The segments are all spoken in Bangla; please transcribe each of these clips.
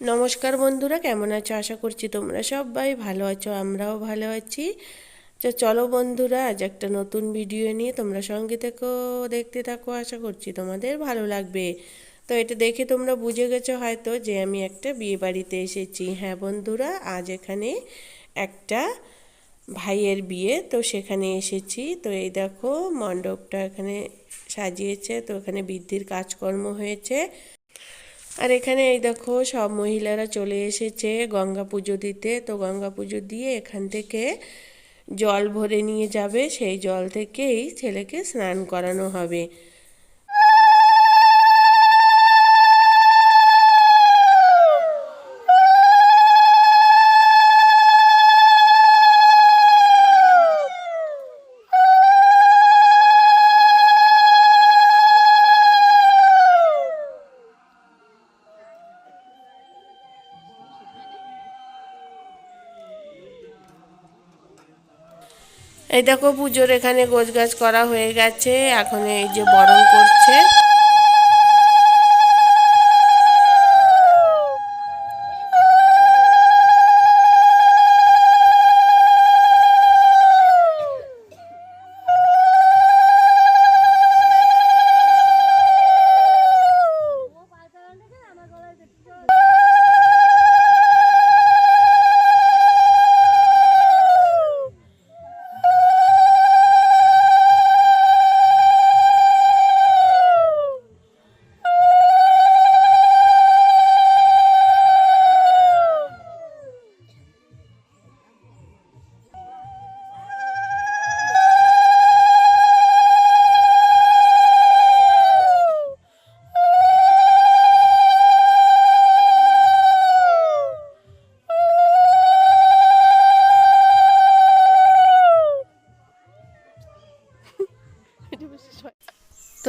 নমস্কার বন্ধুরা, কেমন আছো? আশা করছি তোমরা সবাই ভালো আছো, আমরাও ভালো আছি। তো চলো বন্ধুরা, আজ একটা নতুন ভিডিও নিয়ে তোমরা সঙ্গে থেকো, দেখতে থাকো, আশা করছি তোমাদের ভালো লাগবে। তো এটা দেখে তোমরা বুঝে গেছো হয়তো যে আমি একটা বিয়ে বাড়িতে এসেছি। হ্যাঁ বন্ধুরা, আজ এখানে একটা ভাইয়ের বিয়ে, তো সেখানে এসেছি। তো এই দেখো, মণ্ডপটা এখানে সাজিয়েছে, তো এখানে বৃদ্ধির কাজকর্ম হয়েছে। আর এখানে এই দেখো সব মহিলারা চলে এসেছে গঙ্গা পুজো দিতে। তো গঙ্গা পুজো দিয়ে এখান থেকে জল ভরে নিয়ে যাবে। সেই জল থেকেই ছেলেকে স্নান করানো হবে। এই দেখো পুজোর এখানে গোছগাছ করা হয়ে গেছে এখন এই যে বরণ করছে।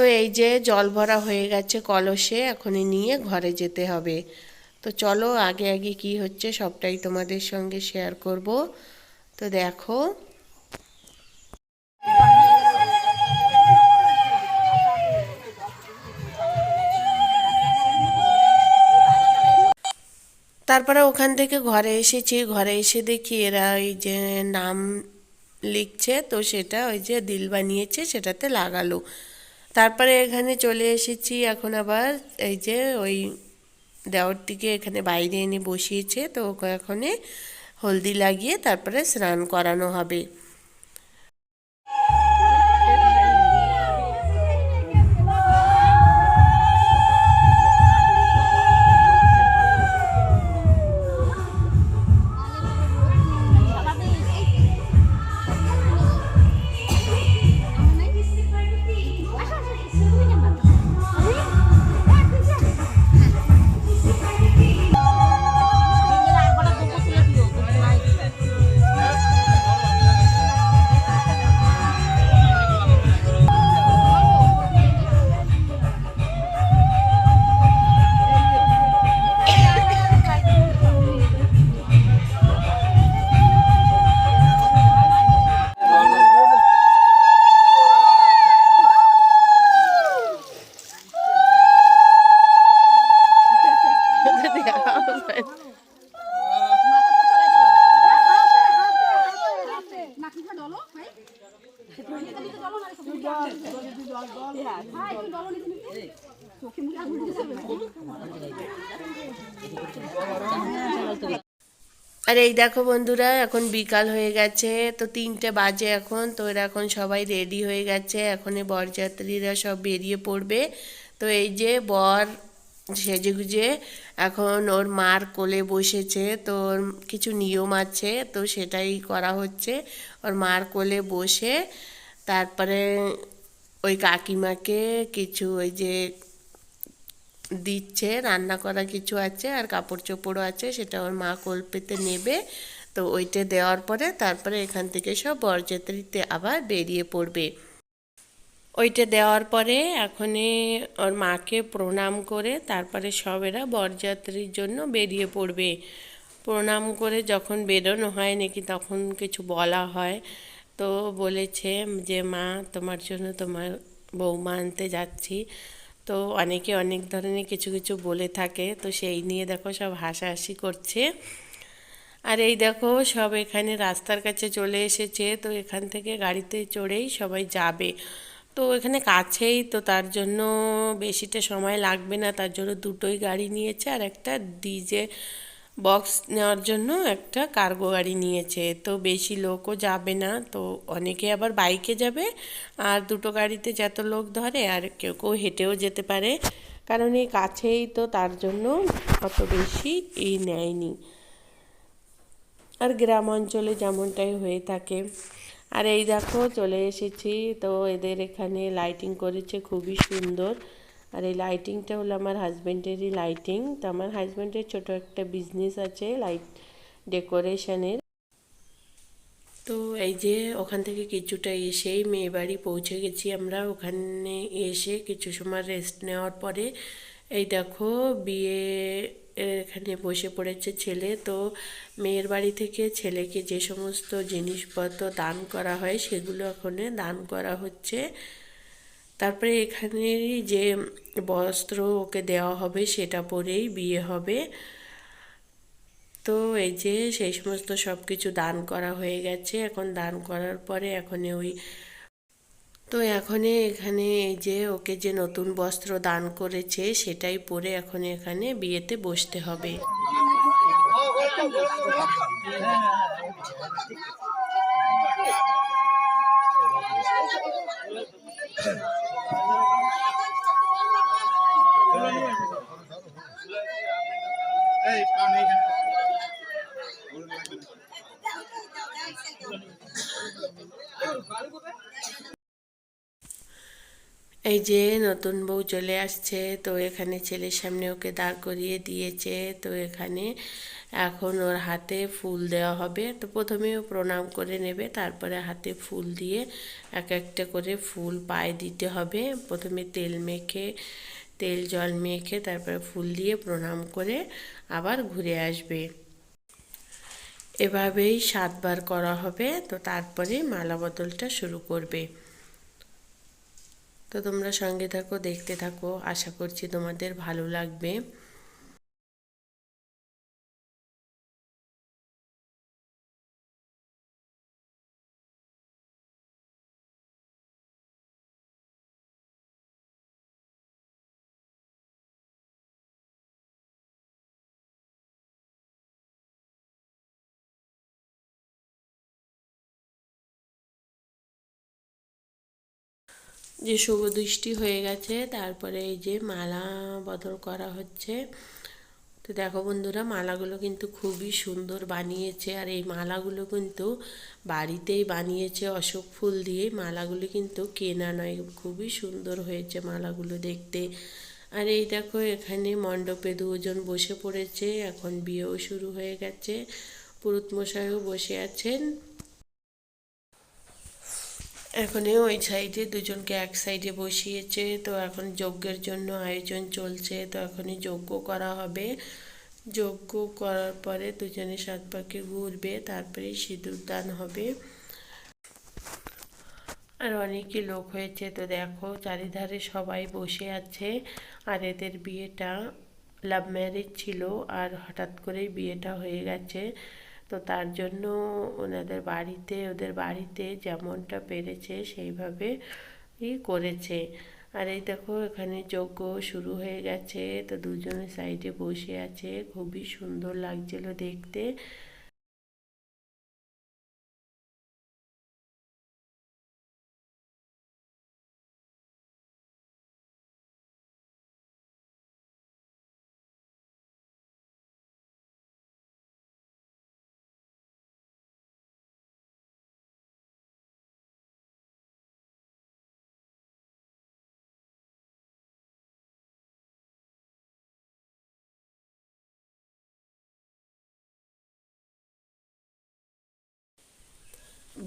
তো এই যে জল ভরা হয়ে গেছে কলসে এখনই নিয়ে ঘরে যেতে হবে। তো চলো আগে আগে কি হচ্ছে সবটাই তোমাদের সঙ্গে শেয়ার করব। তো দেখো। তারপরে ওখান থেকে ঘরে এসেছি। ঘরে এসে দেখি এরা ওই যে নাম লিখছে, তো সেটা ওই যে দিল বানিয়েছে, সেটাতে লাগালো। তারপরে এখানে চলে এসেছি, এখন আবার এই যে ওই দেওয়ারটিকে এখানে বাইরে এনে বসিয়েছে, তো ওকে এখানে হলদি লাগিয়ে তারপরে স্নান করানো হবে। আর এই দেখো বন্ধুরা, এখন বিকাল হয়ে গেছে, তো তিনটে বাজে এখন, তো এরা এখন সবাই রেডি হয়ে গেছে, এখন বরযাত্রীরা সব বেরিয়ে পড়বে। তো এই যে বর সেজে গুজে এখন ওর মার কোলে বসেছে, তো ওর কিছু নিয়ম আছে, তো সেটাই করা হচ্ছে। ওর মার কোলে বসে, তারপরে ওই কাকিমাকে কিছু ওই যে দিচ্ছে, রান্না করা কিছু আছে আর কাপড় চোপড়ও আছে, সেটা ওর মা কল্পেতে নেবে। তো ওইটা দেওয়ার পরে তারপরে এখান থেকে সব বরযাত্রীতে আবার বেরিয়ে পড়বে। ওইটা দেওয়ার পরে এখনই ওর মাকে প্রণাম করে তারপরে সব এরা বরযাত্রীর জন্য বেরিয়ে পড়বে। প্রণাম করে যখন বেরোনো হয় নাকি তখন কিছু বলা হয়। তো বলেছে যে, মা, তোমার জন্য তোমার বৌমা আনতে যাচ্ছি। তো অনেকে অনেক ধরনের কিছু কিছু বলে থাকে, তো সেই নিয়ে দেখো সব হাসাহাসি করছে। আর এই দেখো সব এখানে রাস্তার কাছে চলে এসেছে, তো এখান থেকে গাড়িতে চড়েই সবাই যাবে। তো এখানে কাছেই, তো তার জন্য বেশিটা সময় লাগবে না, তার জন্য দুটোই গাড়ি নিয়েছে আর একটা ডিজে বক্স নেওয়ার জন্য একটা কার্গো গাড়ি নিয়েছে। তো বেশি লোকও যাবে না, তো অনেকে আবার বাইকে যাবে। আর দুটো গাড়িতে যত লোক ধরে, আর কেউ কেউ হেঁটেও যেতে পারে। কারণ এই কাছেই তো তার জন্য অত বেশি এই নেয়নি। আর গ্রাম অঞ্চলে যেমনটাই হয়ে থাকে। আর এই দেখো চলে এসেছি, তো এদের এখানে লাইটিং করেছে, খুবই সুন্দর। আর এই লাইটিংটা হলো আমার হাজব্যান্ডেরই লাইটিং তো আমার হাজব্যান্ডের ছোট একটা বিজনেস আছে লাইট ডেকোরেশনের তো এই যে ওখান থেকে কিছুটা এসেই মেয়ে বাড়ি পৌঁছে গেছি আমরা। ওখানে এসে কিছু সময় রেস্ট নেওয়ার পরে এই দেখো বিয়ে এখানে বসে পড়েছে ছেলে। তো মেয়ের বাড়ি থেকে ছেলেকে যে সমস্ত জিনিসপত্র দান করা হয় সেগুলো ওখানে দান করা হচ্ছে। তারপরে এখানেরই যে বস্ত্র ওকে দেওয়া হবে, সেটা পরেই বিয়ে হবে। তো এই যে সেই সমস্ত সব কিছু দান করা হয়ে গেছে। এখন দান করার পরে এখন ওই তো এখন এখানে এই যে ওকে যে নতুন বস্ত্র দান করেছে, সেটাই পরে এখন এখানে বিয়েতে বসতে হবে। এই এই যে নতুন বউ চলে আসছে, তো এখানে ছেলের সামনে ওকে দাঁড় করিয়ে দিয়েছে। তো এখানে এখন ওর হাতে ফুল দেওয়া হবে। তো প্রথমে ও প্রণাম করে নেবে, তারপরে হাতে ফুল দিয়ে এক একটা করে ফুল পায়ে দিতে হবে। প্রথমে তেল মেখে, তেল, জল মেখে তারপরে ফুল দিয়ে প্রণাম করে আবার ঘুরে আসবে। এভাবেই সাতবার করা হবে। তো তারপরে মালা বদলটা শুরু করবে। তো তোমরা সঙ্গে থাকো দেখতে থাকো। আশা করছি তোমাদের ভালো লাগবে। যে শুভ দৃষ্টি হয়ে গেছে, তারপরে এই যে মালা বদল করা হচ্ছে। তো দেখো বন্ধুরা, মালাগুলো কিন্তু খুবই সুন্দর বানিয়েছে, আর এই মালাগুলো কিন্তু বাড়িতেই বানিয়েছে অশোক ফুল দিয়ে। মালাগুলো কিন্তু কেনা নয়, খুবই সুন্দর হয়েছে মালাগুলো দেখতে। আর এই দেখো, এখানে মণ্ডপে দুজন বসে পড়েছে, এখন বিয়েও শুরু হয়ে গেছে। পুরুত মশাইও বসে আছেন। এখন ওই সাইডে দুজনকে এক সাইডে বসিয়েছে, তো এখন যজ্ঞের জন্য আয়োজন চলছে, তো এখনই যজ্ঞ করা হবে। যজ্ঞ করার পরে দুজনে সাত পাকে ঘুরবে, তারপরে সিঁদুর দান হবে। আর অনেকই লোক হয়েছে, তো দেখো চারিধারে সবাই বসে আছে। আর এদের বিয়েটা লাভ ম্যারেজ ছিল, আর হঠাৎ করেই বিয়েটা হয়ে গেছে। তো তার জন্য ওনাদের বাড়িতে, ওদের বাড়িতে যেমনটা পেরেছে সেইভাবে ই করেছে। আর এই দেখো, এখানে যজ্ঞ শুরু হয়ে গেছে। তো দুজনের সাইডে বসে আছে। খুবই সুন্দর লাগছিল দেখতে।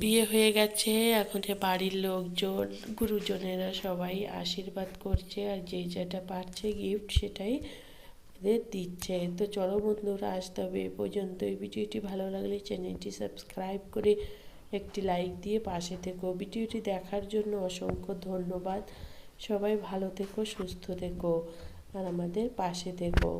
বিয়ে হয়ে গেছে, এখন যে বাড়ির লোকজন, গুরুজনেরা সবাই আশীর্বাদ করছে আর যে যেটা পারছে গিফট সেটাই দিচ্ছে। তো চলো বন্ধুরা আসতে হবে এ পর্যন্ত এই ভিডিওটি ভালো লাগলে চ্যানেলটি সাবস্ক্রাইব করে একটি লাইক দিয়ে পাশে থেকো। ভিডিওটি দেখার জন্য অসংখ্য ধন্যবাদ। সবাই ভালো থেকো, সুস্থ থেকো আর আমাদের পাশে থেকো।